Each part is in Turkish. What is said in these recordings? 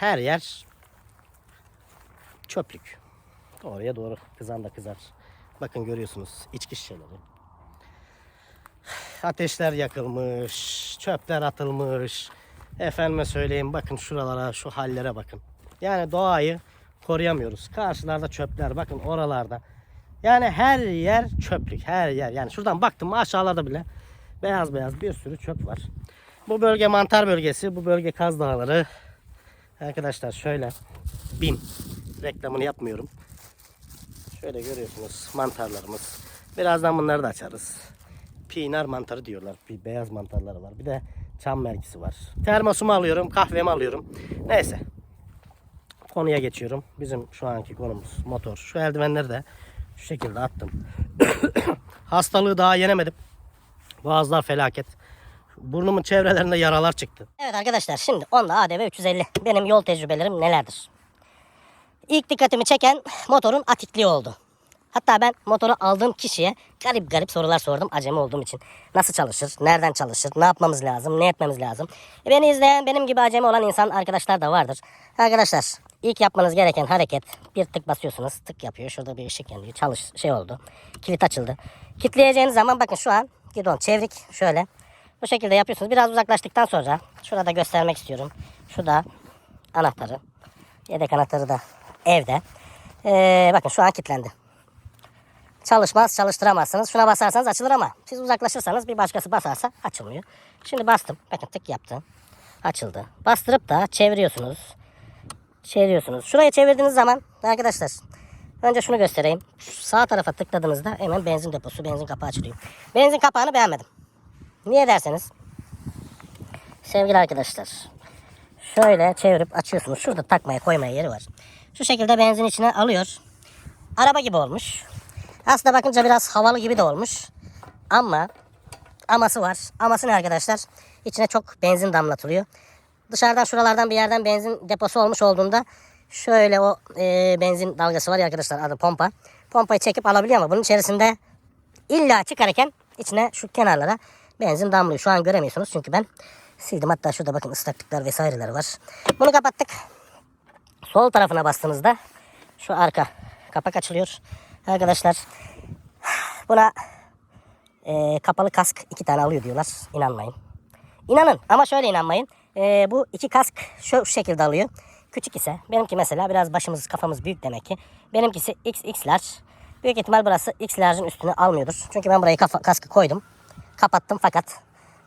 Her yer çöplük. Oraya doğru kızan da kızar. Bakın görüyorsunuz içki şişeleri. Ateşler yakılmış, çöpler atılmış. Efendime söyleyeyim bakın şuralara, şu hallere bakın. Yani doğayı koruyamıyoruz. Karşılarda çöpler bakın oralarda. Yani her yer çöplük, her yer. Yani şuradan baktım mı aşağılarda bile beyaz beyaz bir sürü çöp var. Bu bölge mantar bölgesi, bu bölge Kaz Dağları. Arkadaşlar şöyle bin reklamını yapmıyorum. Şöyle görüyorsunuz mantarlarımız. Birazdan bunları da açarız. Pinar mantarı diyorlar. Bir beyaz mantarları var. Bir de çam merkisi var. Termosumu alıyorum, kahvemi alıyorum. Neyse. Konuya geçiyorum. Bizim şu anki konumuz motor. Şu eldivenleri de şu şekilde attım. Hastalığı daha yenemedim. Boğazlar felaket. Burnumun çevrelerinde yaralar çıktı. Evet arkadaşlar şimdi Honda ADV 350. Benim yol tecrübelerim nelerdir? İlk dikkatimi çeken motorun atikliği oldu. Hatta ben motoru aldığım kişiye garip garip sorular sordum acemi olduğum için. Nasıl çalışır, nereden çalışır, ne yapmamız lazım, ne etmemiz lazım. E, beni izleyen benim gibi acemi olan insan arkadaşlar da vardır. Arkadaşlar ilk yapmanız gereken hareket bir tık basıyorsunuz tık yapıyor. Şurada bir ışık yanıyor çalış şey oldu. Kilit açıldı. Kilitleyeceğiniz zaman bakın şu an gidon çevrik şöyle. Bu şekilde yapıyorsunuz. Biraz uzaklaştıktan sonra şurada göstermek istiyorum. Şu da anahtarı. Yedek anahtarı da evde. Ee, bakın şu an kilitlendi. Çalışmaz, çalıştıramazsınız. Şuna basarsanız açılır ama siz uzaklaşırsanız bir başkası basarsa açılmıyor. Şimdi bastım. Bakın tık yaptım. Açıldı. Bastırıp da çeviriyorsunuz. Çeviriyorsunuz. Şuraya çevirdiğiniz zaman arkadaşlar önce şunu göstereyim. Şu sağ tarafa tıkladığınızda hemen benzin deposu, benzin kapağı açılıyor. Benzin kapağını beğenmedim. Niye derseniz sevgili arkadaşlar şöyle çevirip açıyorsunuz. Şurada takmaya koymaya yeri var. Şu şekilde benzin içine alıyor. Araba gibi olmuş. Aslında bakınca biraz havalı gibi de olmuş. Ama aması var. Aması ne arkadaşlar? İçine çok benzin damlatılıyor. Dışarıdan şuralardan bir yerden benzin deposu olmuş olduğunda şöyle o e, benzin dalgası var ya arkadaşlar adı pompa. Pompayı çekip alabiliyor ama bunun içerisinde illa çıkarken içine şu kenarlara benzin damlıyor. Şu an göremiyorsunuz çünkü ben sildim. Hatta şurada bakın ıslaklıklar vesaireler var. Bunu kapattık. Sol tarafına bastığınızda şu arka kapak açılıyor. Arkadaşlar buna e, kapalı kask iki tane alıyor diyorlar. İnanmayın. İnanın ama şöyle inanmayın. E, bu iki kask şu, şekilde alıyor. Küçük ise benimki mesela biraz başımız kafamız büyük demek ki. Benimkisi XX large. Büyük ihtimal burası X large'ın üstüne almıyordur. Çünkü ben buraya kafa, kaskı koydum. Kapattım fakat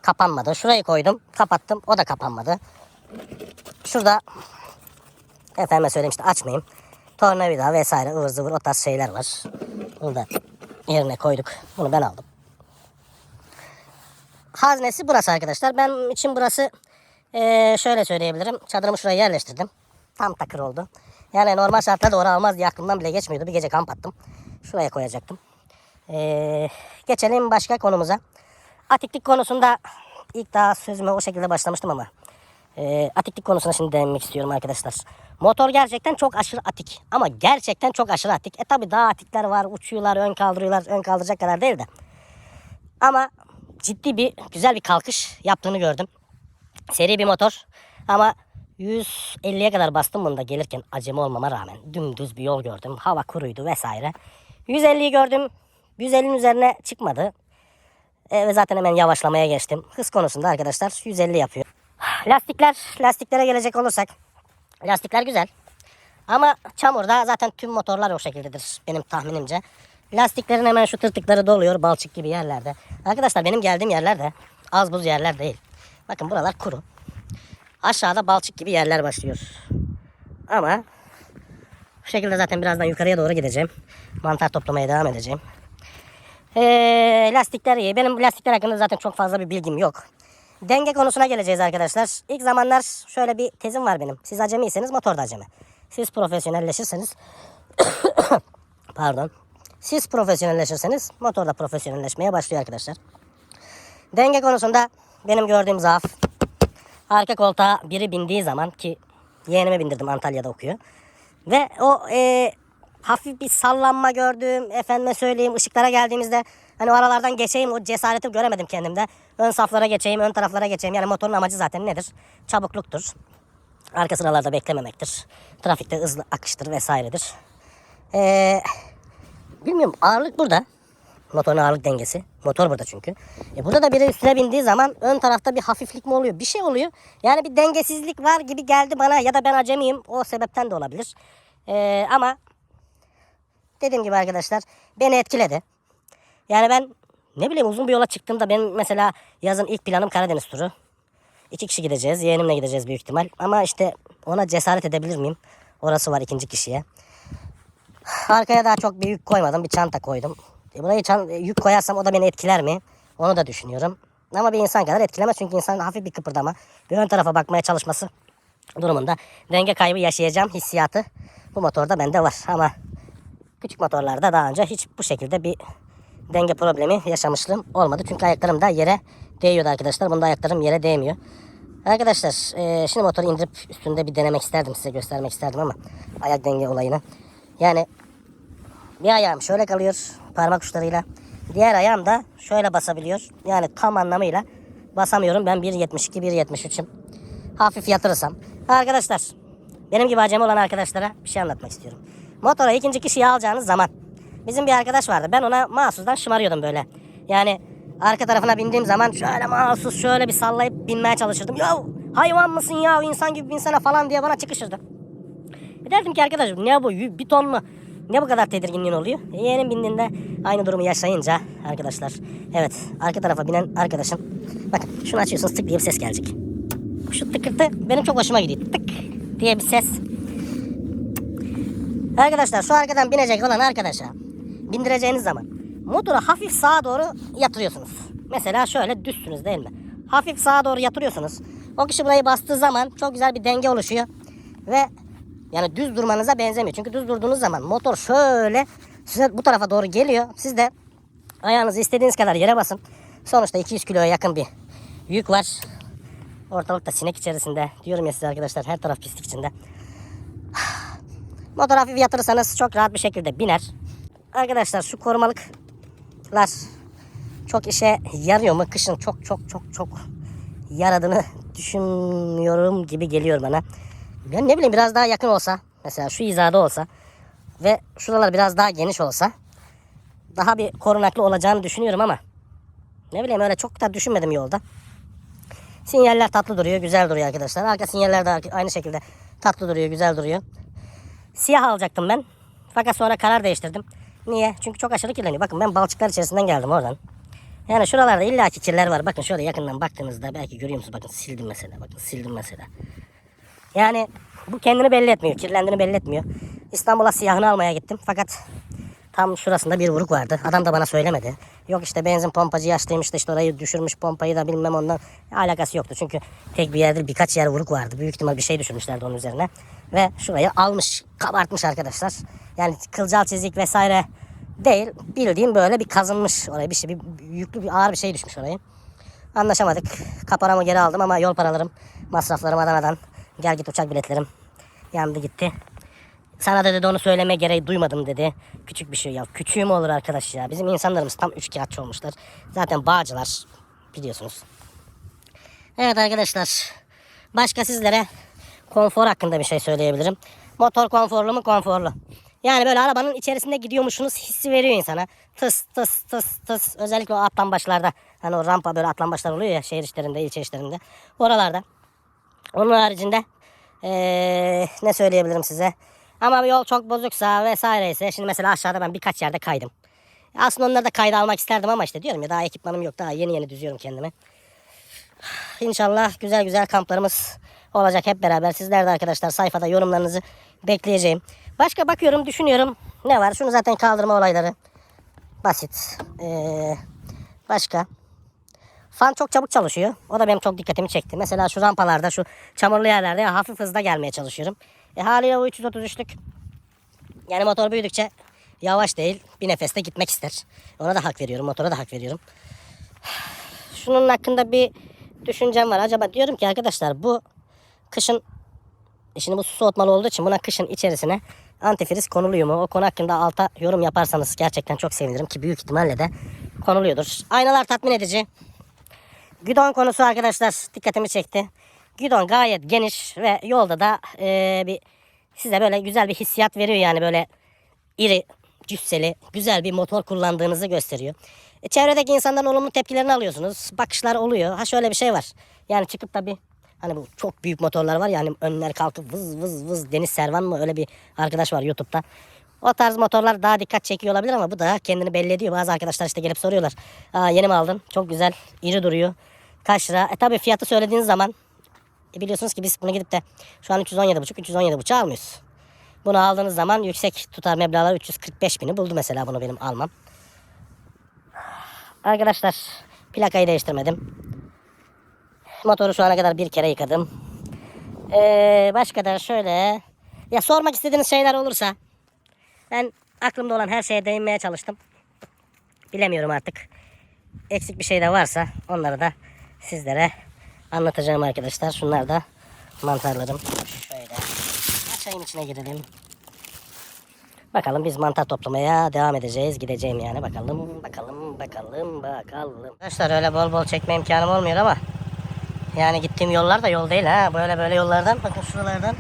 kapanmadı. Şurayı koydum kapattım o da kapanmadı. Şurada efendime söyleyeyim işte açmayayım. Tornavida vesaire ıvır zıvır o tarz şeyler var. Bunu da yerine koyduk. Bunu ben aldım. Haznesi burası arkadaşlar. Ben için burası eee, şöyle söyleyebilirim. Çadırımı şuraya yerleştirdim. Tam takır oldu. Yani normal şartlarda doğru almaz diye aklımdan bile geçmiyordu. Bir gece kamp attım. Şuraya koyacaktım. Eee, geçelim başka konumuza. Atiklik konusunda ilk daha sözüme o şekilde başlamıştım ama e, atiklik konusuna şimdi değinmek istiyorum arkadaşlar. Motor gerçekten çok aşırı atik. Ama gerçekten çok aşırı atik. E tabi daha atikler var. Uçuyorlar, ön kaldırıyorlar. Ön kaldıracak kadar değil de. Ama ciddi bir güzel bir kalkış yaptığını gördüm. Seri bir motor. Ama 150'ye kadar bastım bunda gelirken acemi olmama rağmen. Dümdüz bir yol gördüm. Hava kuruydu vesaire. 150'yi gördüm. 150'nin üzerine çıkmadı. E, zaten hemen yavaşlamaya geçtim. Hız konusunda arkadaşlar 150 yapıyor. Lastikler, lastiklere gelecek olursak. Lastikler güzel. Ama çamurda zaten tüm motorlar o şekildedir benim tahminimce. Lastiklerin hemen şu tırtıkları doluyor balçık gibi yerlerde. Arkadaşlar benim geldiğim yerlerde az buz yerler değil. Bakın buralar kuru. Aşağıda balçık gibi yerler başlıyor. Ama bu şekilde zaten birazdan yukarıya doğru gideceğim. Mantar toplamaya devam edeceğim. Ee, lastikler iyi. Benim lastikler hakkında zaten çok fazla bir bilgim yok. Denge konusuna geleceğiz arkadaşlar. İlk zamanlar şöyle bir tezim var benim. Siz acemiyseniz motor da acemi. Siz profesyonelleşirseniz pardon. Siz profesyonelleşirseniz motor da profesyonelleşmeye başlıyor arkadaşlar. Denge konusunda benim gördüğüm zaaf arka koltuğa biri bindiği zaman ki yeğenime bindirdim Antalya'da okuyor. Ve o e, hafif bir sallanma gördüm. Efendime söyleyeyim ışıklara geldiğimizde hani o aralardan geçeyim o cesareti göremedim kendimde. Ön saflara geçeyim, ön taraflara geçeyim. Yani motorun amacı zaten nedir? Çabukluktur. Arka sıralarda beklememektir. Trafikte hızlı akıştır vesairedir. Ee, bilmiyorum ağırlık burada. Motorun ağırlık dengesi. Motor burada çünkü. E burada da biri üstüne bindiği zaman ön tarafta bir hafiflik mi oluyor? Bir şey oluyor. Yani bir dengesizlik var gibi geldi bana ya da ben acemiyim. O sebepten de olabilir. Ee, ama dediğim gibi arkadaşlar beni etkiledi. Yani ben ne bileyim uzun bir yola çıktığımda benim mesela yazın ilk planım Karadeniz turu. İki kişi gideceğiz. Yeğenimle gideceğiz büyük ihtimal. Ama işte ona cesaret edebilir miyim? Orası var ikinci kişiye. Arkaya daha çok bir yük koymadım. Bir çanta koydum. E burayı çan- e, yük koyarsam o da beni etkiler mi? Onu da düşünüyorum. Ama bir insan kadar etkilemez. Çünkü insan hafif bir kıpırdama. Bir ön tarafa bakmaya çalışması durumunda denge kaybı yaşayacağım hissiyatı bu motorda bende var. Ama küçük motorlarda daha önce hiç bu şekilde bir denge problemi yaşamışlığım olmadı. Çünkü ayaklarım da yere değiyordu arkadaşlar. Bunda ayaklarım yere değmiyor. Arkadaşlar e, şimdi motoru indirip üstünde bir denemek isterdim size göstermek isterdim ama ayak denge olayını. Yani bir ayağım şöyle kalıyor parmak uçlarıyla. Diğer ayağım da şöyle basabiliyor. Yani tam anlamıyla basamıyorum. Ben 1.72 1.73'üm. Hafif yatırırsam. Arkadaşlar benim gibi acemi olan arkadaşlara bir şey anlatmak istiyorum. Motora ikinci kişiyi alacağınız zaman bizim bir arkadaş vardı. Ben ona mahsusdan şımarıyordum böyle. Yani arka tarafına bindiğim zaman şöyle mahsus şöyle bir sallayıp binmeye çalışırdım. Ya hayvan mısın ya insan gibi binsene falan diye bana çıkışırdı. Derdim ki arkadaşım ne bu bir ton mu? Ne bu kadar tedirginliğin oluyor? E, yeğenim bindiğinde aynı durumu yaşayınca arkadaşlar. Evet arka tarafa binen arkadaşım. Bakın şunu açıyorsunuz tık diye bir ses gelecek. Şu tıkırtı benim çok hoşuma gidiyor. Tık diye bir ses. Arkadaşlar şu arkadan binecek olan arkadaşa bindireceğiniz zaman motoru hafif sağa doğru yatırıyorsunuz. Mesela şöyle düzsünüz değil mi? Hafif sağa doğru yatırıyorsunuz. O kişi burayı bastığı zaman çok güzel bir denge oluşuyor. Ve yani düz durmanıza benzemiyor. Çünkü düz durduğunuz zaman motor şöyle size bu tarafa doğru geliyor. Siz de ayağınızı istediğiniz kadar yere basın. Sonuçta 200 kiloya yakın bir yük var. Ortalıkta sinek içerisinde. Diyorum ya size arkadaşlar her taraf pislik içinde. Motor hafif yatırırsanız çok rahat bir şekilde biner. Arkadaşlar şu korumalıklar çok işe yarıyor mu? Kışın çok çok çok çok yaradığını düşünüyorum gibi geliyor bana. Ben ne bileyim biraz daha yakın olsa mesela şu hizada olsa ve şuralar biraz daha geniş olsa daha bir korunaklı olacağını düşünüyorum ama ne bileyim öyle çok da düşünmedim yolda. Sinyaller tatlı duruyor, güzel duruyor arkadaşlar. Arka sinyaller de aynı şekilde tatlı duruyor, güzel duruyor. Siyah alacaktım ben. Fakat sonra karar değiştirdim. Niye? Çünkü çok aşırı kirleniyor. Bakın ben balçıklar içerisinden geldim oradan. Yani şuralarda illaki kirler var. Bakın şöyle yakından baktığınızda belki görüyor musunuz? Bakın sildim mesela. Bakın sildim mesela. Yani bu kendini belli etmiyor. Kirlendiğini belli etmiyor. İstanbul'a siyahını almaya gittim. Fakat tam şurasında bir vuruk vardı. Adam da bana söylemedi. Yok işte benzin pompacı yaşlıymış da işte orayı düşürmüş pompayı da bilmem ondan. Alakası yoktu. Çünkü tek bir yerde birkaç yer vuruk vardı. Büyük ihtimal bir şey düşürmüşlerdi onun üzerine. Ve şurayı almış, kabartmış arkadaşlar. Yani kılcal çizik vesaire değil. Bildiğim böyle bir kazınmış oraya bir şey. Bir, yüklü bir ağır bir şey düşmüş oraya. Anlaşamadık. Kaparamı geri aldım ama yol paralarım, masraflarım Adana'dan. Gel git uçak biletlerim yandı gitti. Sana da dedi onu söyleme gereği duymadım dedi. Küçük bir şey ya. Küçüğü mü olur arkadaş ya? Bizim insanlarımız tam üç kağıtçı olmuşlar. Zaten bağcılar biliyorsunuz. Evet arkadaşlar. Başka sizlere konfor hakkında bir şey söyleyebilirim. Motor konforlu mu? Konforlu. Yani böyle arabanın içerisinde gidiyormuşsunuz hissi veriyor insana. Tıs tıs tıs tıs. Özellikle o atlambaçlarda. Hani o rampa böyle atlambaçlar oluyor ya şehir içlerinde, ilçe içlerinde. Oralarda. Onun haricinde eee, ne söyleyebilirim size? Ama yol çok bozuksa vesaire ise şimdi mesela aşağıda ben birkaç yerde kaydım. Aslında onları da kayda almak isterdim ama işte diyorum ya daha ekipmanım yok. Daha yeni yeni düzüyorum kendimi. İnşallah güzel güzel kamplarımız olacak hep beraber. Sizler de arkadaşlar sayfada yorumlarınızı bekleyeceğim. Başka bakıyorum düşünüyorum. Ne var? Şunu zaten kaldırma olayları. Basit. Ee, başka. Fan çok çabuk çalışıyor. O da benim çok dikkatimi çekti. Mesela şu rampalarda, şu çamurlu yerlerde hafif hızda gelmeye çalışıyorum. E haliyle o 333'lük yani motor büyüdükçe yavaş değil bir nefeste gitmek ister. Ona da hak veriyorum. Motora da hak veriyorum. Şunun hakkında bir düşüncem var. Acaba diyorum ki arkadaşlar bu kışın şimdi bu su soğutmalı olduğu için buna kışın içerisine antifriz konuluyor mu? O konu hakkında alta yorum yaparsanız gerçekten çok sevinirim ki büyük ihtimalle de konuluyordur. Aynalar tatmin edici. Gidon konusu arkadaşlar dikkatimi çekti. Gidon gayet geniş ve yolda da e, bir size böyle güzel bir hissiyat veriyor yani böyle iri, cüsseli, güzel bir motor kullandığınızı gösteriyor. E, çevredeki insanların olumlu tepkilerini alıyorsunuz. Bakışlar oluyor. Ha şöyle bir şey var. Yani çıkıp da bir hani bu çok büyük motorlar var ya hani önler kalkıp vız vız vız Deniz Servan mı öyle bir arkadaş var YouTube'da. O tarz motorlar daha dikkat çekiyor olabilir ama bu da kendini belli ediyor. Bazı arkadaşlar işte gelip soruyorlar. Aa, yeni mi aldın? Çok güzel, iri duruyor. Kaç lira? E tabi fiyatı söylediğiniz zaman e, biliyorsunuz ki biz bunu gidip de şu an 317,5 317,5 almıyoruz. Bunu aldığınız zaman yüksek tutar meblağlar 345 bini buldu mesela bunu benim almam. Arkadaşlar plakayı değiştirmedim. Motoru şu ana kadar bir kere yıkadım. Ee, başka da şöyle ya sormak istediğiniz şeyler olursa ben aklımda olan her şeye değinmeye çalıştım. Bilemiyorum artık. Eksik bir şey de varsa onları da sizlere anlatacağım arkadaşlar. Şunlar da mantarlarım. Şöyle çayın içine girelim. Bakalım biz mantar toplamaya devam edeceğiz. Gideceğim yani. Bakalım, bakalım, bakalım, bakalım. Arkadaşlar öyle bol bol çekme imkanım olmuyor ama yani gittiğim yollar da yol değil ha. Böyle böyle yollardan, bakın şuralardan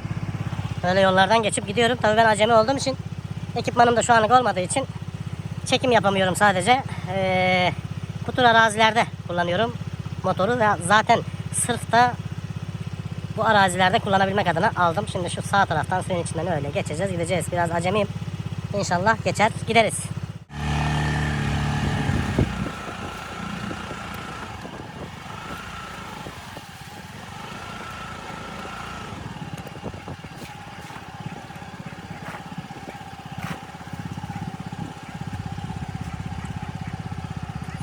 böyle yollardan geçip gidiyorum. Tabii ben acemi olduğum için ekipmanım da şu anlık olmadığı için çekim yapamıyorum sadece. Ee, bu tür arazilerde kullanıyorum motoru ve zaten sırf da bu arazilerde kullanabilmek adına aldım. Şimdi şu sağ taraftan suyun içinden öyle geçeceğiz gideceğiz. Biraz acemiyim. İnşallah geçer gideriz.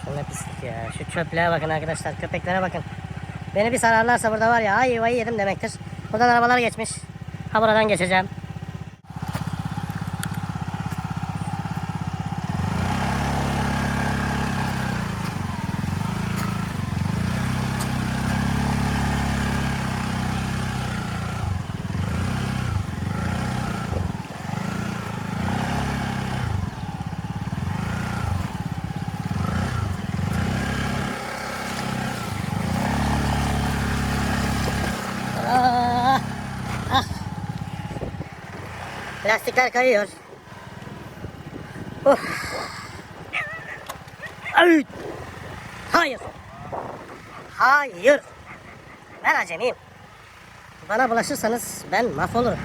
Şu ne pislik ya. Şu çöplüğe bakın arkadaşlar. Köpeklere bakın. Beni bir sararlarsa burada var ya ay vay yedim demektir. Buradan arabalar geçmiş. Ha buradan geçeceğim. Ah, ah. Lastikler kayıyor. Of. Ay. Hayır. Hayır. Ben acemiyim. Bana bulaşırsanız ben mahvolurum.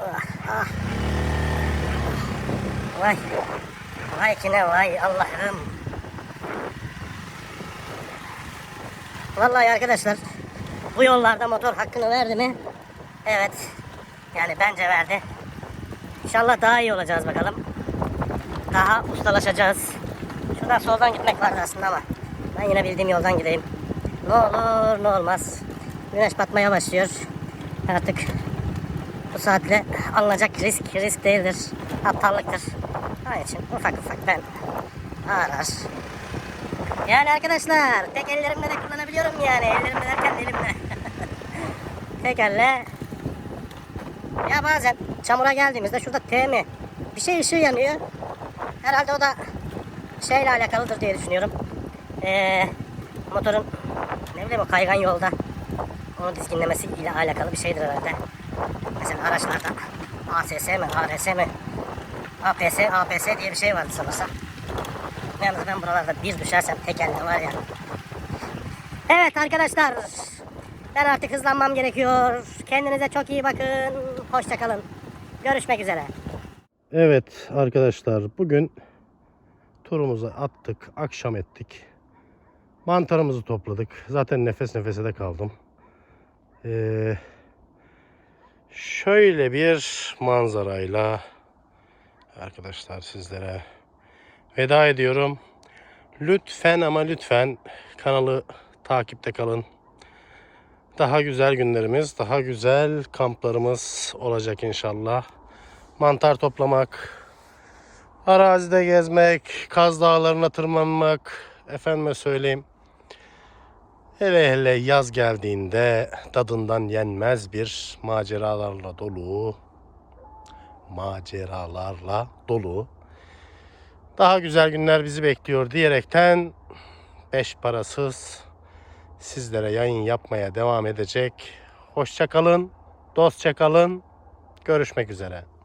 Ah, ah. Vay. Vay kine vay Allah'ım. Vallahi arkadaşlar bu yollarda motor hakkını verdi mi? Evet. Yani bence verdi. İnşallah daha iyi olacağız bakalım. Daha ustalaşacağız. Şuradan soldan gitmek vardı aslında ama ben yine bildiğim yoldan gideyim. Ne olur ne olmaz. Güneş batmaya başlıyor. Artık bu saatle alınacak risk risk değildir. Aptallıktır. Onun için ufak ufak ben arar. Yani arkadaşlar tek ellerimle de kullanabiliyorum yani. Ellerimle derken elimle. tek elle. Ya bazen çamura geldiğimizde şurada T mi? Bir şey ışığı yanıyor. Herhalde o da şeyle alakalıdır diye düşünüyorum. Ee, motorun ne bileyim o kaygan yolda onu dizginlemesi ile alakalı bir şeydir herhalde. Mesela araçlarda ASS mi, ARS mi, APS, APS diye bir şey vardı sanırsam. Yalnız ben buralarda bir düşersem tekerle var ya. Evet arkadaşlar. Ben artık hızlanmam gerekiyor. Kendinize çok iyi bakın. Hoşçakalın. Görüşmek üzere. Evet arkadaşlar bugün turumuzu attık, akşam ettik. Mantarımızı topladık. Zaten nefes nefese de kaldım. Ee, şöyle bir manzarayla arkadaşlar sizlere veda ediyorum. Lütfen ama lütfen kanalı takipte kalın. Daha güzel günlerimiz, daha güzel kamplarımız olacak inşallah. Mantar toplamak, arazide gezmek, Kaz Dağları'na tırmanmak, efendime söyleyeyim. Hele hele yaz geldiğinde tadından yenmez bir maceralarla dolu, maceralarla dolu. Daha güzel günler bizi bekliyor diyerekten beş parasız sizlere yayın yapmaya devam edecek. Hoşça kalın, dostça kalın. Görüşmek üzere.